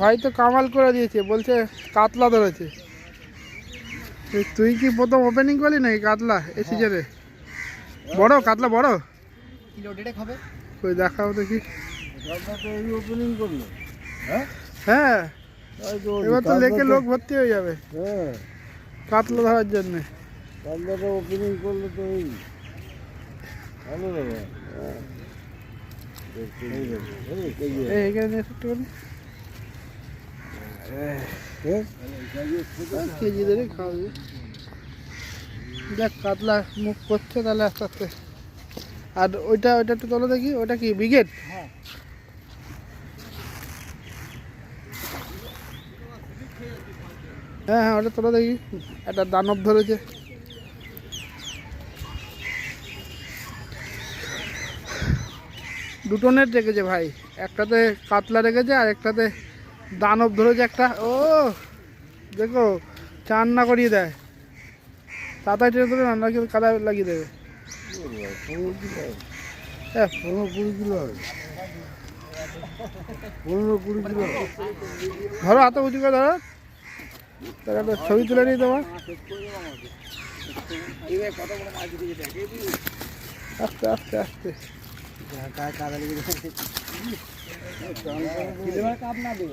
ভাই তো কামাল করে দিয়েছে বলছে কাতলা ধরেছে। তুই কি প্রথম ওপেনিং করলি নাকি কাতলা এই সিজনে বড় কাতলা বড়? কিলো ডেড়েক হবে। কই দেখাও দেখি। ওপেনিং করল। হ্যাঁ? হ্যাঁ এবার তো লেকে লোক ভর্তি হয়ে যাবে। হ্যাঁ। কাতলা ধরার জন্য। কালদাটা ওপেনিং করলে তো এই। ভালো হ্যাঁ এই, এই যে, এই এখানে নিয়ে এসে একটুখানি হ্যাঁ, আর কেজি ধরে খাওয়াবে। দেখ, কাতলা মুখ করছে, তাহলে আস্তে আস্তে। আর ওইটা ওইটা একটু তোলো দেখি ওটা কি ব্রিগেড হ্যাঁ। হ্যাঁ হ্যাঁ ওটা তোলো দেখি। একটা দানব ধরেছে। দুটো নেট রেখেছে ভাই। একটাতে কাতলা রেখেছে আর একটাতে দানব ধরেছে একটা। ও দেখো চান না করিয়ে দেয়। তাড়াতাড়ি টেনে ধরে রান্না কিন্তু কাদা লাগিয়ে দেবে। হয়। পনেরো কুড়ি কিলো পনেরো কুড়ি কিলো ধরো হাতে উঁচু করে ধরো। তাহলে একটা ছবি তুলে নিই তোমার। আস্তে আস্তে আস্তে। রেখে দাও বন্ধুর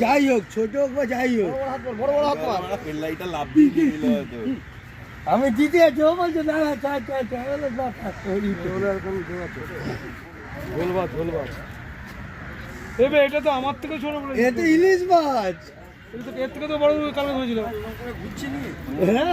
যাই হোক ছোট হোক বা যাই হোক। আমি দিতে আছি ও বলছে না না না এবে এটা তো আমার থেকে ছোট ইলিশ মাছ। এর থেকে তো বড় কালকে হয়েছিল। হ্যাঁ?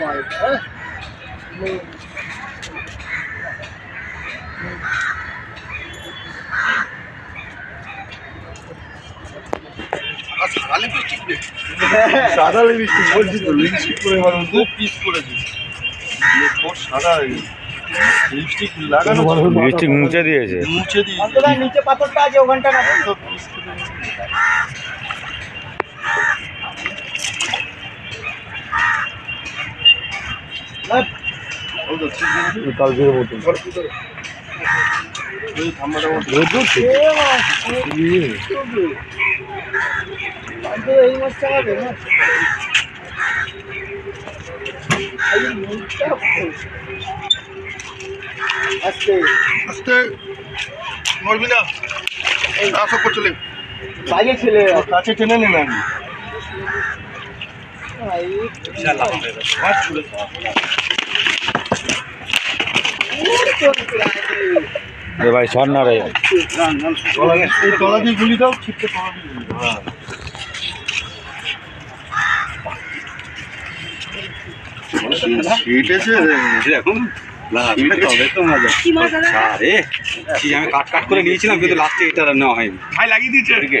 ছোট এটা সাদা লিপস্টিক বলছি তো লিপস্টিক করে মানুষ দু পিস করে দিস সাদা লিপস্টিক লাগানো লিপস্টিক মুছে দিয়েছে। মুছে দিস নিচে পাথরটা আছে ওখানটা না পিস করে কালকের মতো এই না আস্তে আস্তে মরবি না চলে বাইরে ছেলে। কাছে টেনে নে না এ ভাই সর না রে। তলা দিয়ে গুলি দাও ছিটকে তলা দিয়ে গুলি দাও হ্যাঁ ছিটেছে এখন আরে কি আমি কাট কাট করে নিয়েছিলাম কিন্তু লাস্টে এটা আর নেওয়া হয়নি। ভাই লাগিয়ে দিয়েছে।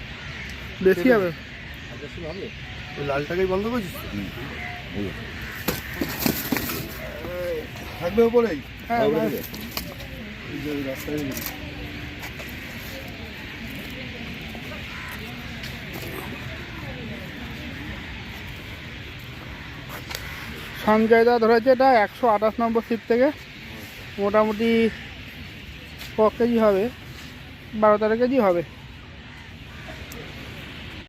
বেশি হবে ওই লালটাকেই বন্ধ করছিস? থাকবে ওপরেই হ্যাঁ রাস্তায় সঞ্জয় দা ধরেছে এটা একশো আঠাশ নম্বর সিট থেকে। মোটামুটি ক কেজি হবে? বারো তেরো কেজি হবে।